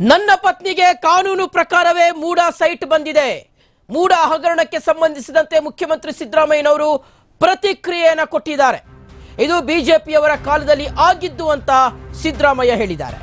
ನನ್ನ ಪತ್ನಿಗೆ ಕಾನೂನು ಪ್ರಕಾರವೇ ಮೂಡ ಸೈಟ್ ಬಂದಿದೆ. ಮೂಡ ಹಗರಣಕ್ಕೆ ಸಂಬಂಧಿಸಿದಂತೆ ಮುಖ್ಯಮಂತ್ರಿ ಸಿದ್ದರಾಮಯ್ಯನವರು ಪ್ರತಿಕ್ರಿಯೆಯನ್ನು ಕೊಟ್ಟಿದ್ದಾರೆ. ಇದು ಬಿಜೆಪಿಯವರ ಕಾಲದಲ್ಲಿ ಆಗಿದ್ದು ಅಂತ ಸಿದ್ದರಾಮಯ್ಯ ಹೇಳಿದ್ದಾರೆ.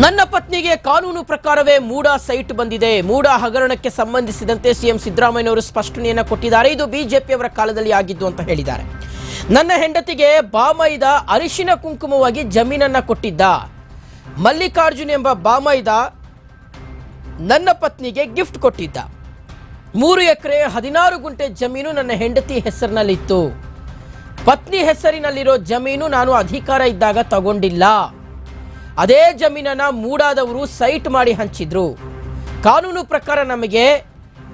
ನನ್ನ ಪತ್ನಿಗೆ ಕಾನೂನು ಪ್ರಕಾರವೇ ಮೂಡ ಸೈಟ್ ಬಂದಿದೆ. ಮೂಡ ಹಗರಣಕ್ಕೆ ಸಂಬಂಧಿಸಿದಂತೆ ಸಿಎಂ ಸಿದ್ದರಾಮಯ್ಯನವರು ಸ್ಪಷ್ಟನೆಯನ್ನು ಕೊಟ್ಟಿದ್ದಾರೆ. ಇದು ಬಿಜೆಪಿಯವರ ಕಾಲದಲ್ಲಿ ಆಗಿದ್ದು ಅಂತ ಹೇಳಿದ್ದಾರೆ. ನನ್ನ ಹೆಂಡತಿಗೆ ಬಾಮೈದ ಅರಿಶಿನ ಕುಂಕುಮವಾಗಿ ಜಮೀನನ್ನು ಕೊಟ್ಟಿದ್ದ. ಮಲ್ಲಿಕಾರ್ಜುನ್ ಎಂಬ ಬಾಮೈದ ನನ್ನ ಪತ್ನಿಗೆ ಗಿಫ್ಟ್ ಕೊಟ್ಟಿದ್ದ. ಮೂರು ಎಕರೆ ಹದಿನಾರು ಗುಂಟೆ ಜಮೀನು ನನ್ನ ಹೆಂಡತಿ ಹೆಸರಿನಲ್ಲಿತ್ತು. ಪತ್ನಿ ಹೆಸರಿನಲ್ಲಿರೋ ಜಮೀನು ನಾನು ಅಧಿಕಾರ ಇದ್ದಾಗ ತಗೊಂಡಿಲ್ಲ. ಅದೇ ಜಮೀನನ್ನ ಮೂಡಾದವರು ಸೈಟ್ ಮಾಡಿ ಹಂಚಿದ್ರು. ಕಾನೂನು ಪ್ರಕಾರ ನಮಗೆ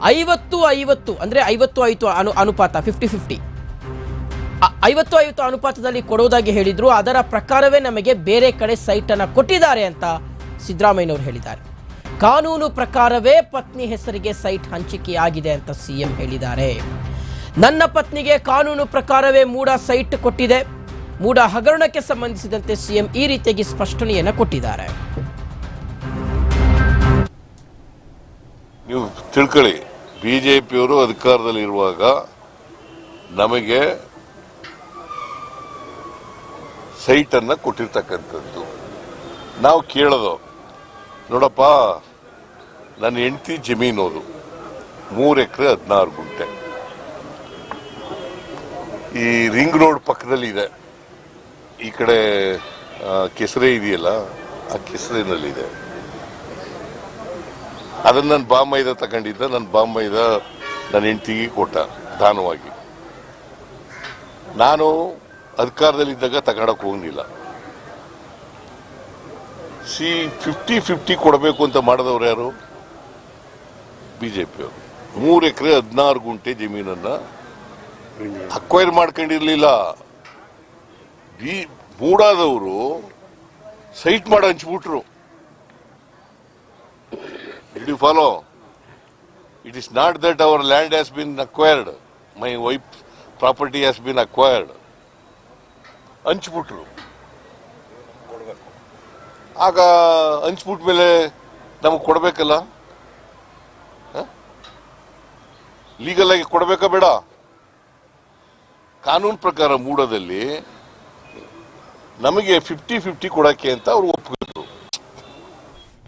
ಐವತ್ತು ಐವತ್ತು, ಅಂದ್ರೆ ಐವತ್ತು ಐವತ್ತು ಅನು, ಅನುಪಾತ ಫಿಫ್ಟಿ ಫಿಫ್ಟಿ ಐವತ್ತು ಐವತ್ತು ಅನುಪಾತದಲ್ಲಿ ಕೊಡೋದಾಗಿ ಹೇಳಿದ್ರು, ಅದರ ಪ್ರಕಾರವೇ ನಮಗೆ ಬೇರೆ ಕಡೆ ಸೈಟನ್ನು ಕೊಟ್ಟಿದ್ದಾರೆ ಅಂತ ಸಿದ್ದರಾಮಯ್ಯನವರು ಹೇಳಿದ್ದಾರೆ. ಕಾನೂನು ಪ್ರಕಾರವೇ ಪತ್ನಿ ಹೆಸರಿಗೆ ಸೈಟ್ ಹಂಚಿಕೆಯಾಗಿದೆ ಅಂತ ಸಿಎಂ ಹೇಳಿದ್ದಾರೆ. ನನ್ನ ಪತ್ನಿಗೆ ಕಾನೂನು ಪ್ರಕಾರವೇ ಮೂಡ ಸೈಟ್ ಕೊಟ್ಟಿದೆ. ಮೂಡ ಹಗರಣಕ್ಕೆ ಸಂಬಂಧಿಸಿದಂತೆ ಸಿಎಂ ಈ ರೀತಿಯಾಗಿ ಸ್ಪಷ್ಟನೆಯನ್ನು ಕೊಟ್ಟಿದ್ದಾರೆ. ನೀವು ತಿಳ್ಕೊಳ್ಳಿ, ಬಿಜೆಪಿಯವರು ಅಧಿಕಾರದಲ್ಲಿರುವಾಗ ನಮಗೆ ಸೈಟ್ ಅನ್ನ ಕೊಟ್ಟಿರ್ತಕ್ಕಂಥದ್ದು. ನಾವು ಕೇಳೋದು, ನೋಡಪ್ಪ, ನನ್ನ ಹೆಂಡತಿ ಜಮೀನು ಅದು, ಮೂರು ಎಕರೆ ಹದಿನಾರು ಗುಂಟೆ. ಈ ರಿಂಗ್ ರೋಡ್ ಪಕ್ಕದಲ್ಲಿ ಇದೆ ಈ ಕಡೆ ಕೆಸರೆ ಇದೆಯಲ್ಲ, ಆ ಕೆಸರಿನಲ್ಲಿದೆ. ಅದನ್ನ ನನ್ನ ಬಾಮೈದ ತಗೊಂಡಿದ್ದ ನನ್ನ ಬಾಮೈದ ನನ್ನ ಹೆಂಡತಿಗೆ ಕೊಟ್ಟ, ದಾನವಾಗಿ. ನಾನು ಅಧಿಕಾರದಲ್ಲಿದ್ದಾಗ ತಗೊಂಡಕ್ಕೆ ಹೋಗಿಲ್ಲ ಸಿ ಫಿಫ್ಟಿ ಫಿಫ್ಟಿ ಕೊಡಬೇಕು ಅಂತ ಮಾಡಿದವ್ರು ಯಾರು? ಬಿಜೆಪಿಯವರು. ಮೂರು ಎಕರೆ ಹದಿನಾರು ಗುಂಟೆ ಜಮೀನನ್ನ ಅಕ್ವೈರ್ ಮಾಡ್ಕೊಂಡಿರ್ಲಿಲ್ಲ. ಈ ಬೂಡಾದವರು ಸೈಟ್ ಮಾಡಿ ಹಂಚ್ಬಿಟ್ರು. It you follow it is not that our land has been acquired my wife property has been acquired ಹಂಚ್ಬಿಟ್ರು. ಆಗ ಹಂಚ್ಬಿಟ್ ಮೇಲೆ ನಮಗೆ ಕೊಡಬೇಕಲ್ಲ? ಲೀಗಲ್ ಆಗಿ ಕೊಡಬೇಕಾ ಬೇಡ? ಕಾನೂನು ಪ್ರಕಾರ ಮೂಡದಲ್ಲಿ ನಮಗೆ ಫಿಫ್ಟಿ ಫಿಫ್ಟಿ ಕೊಡಕ್ಕೆ ಅಂತ ಅವ್ರು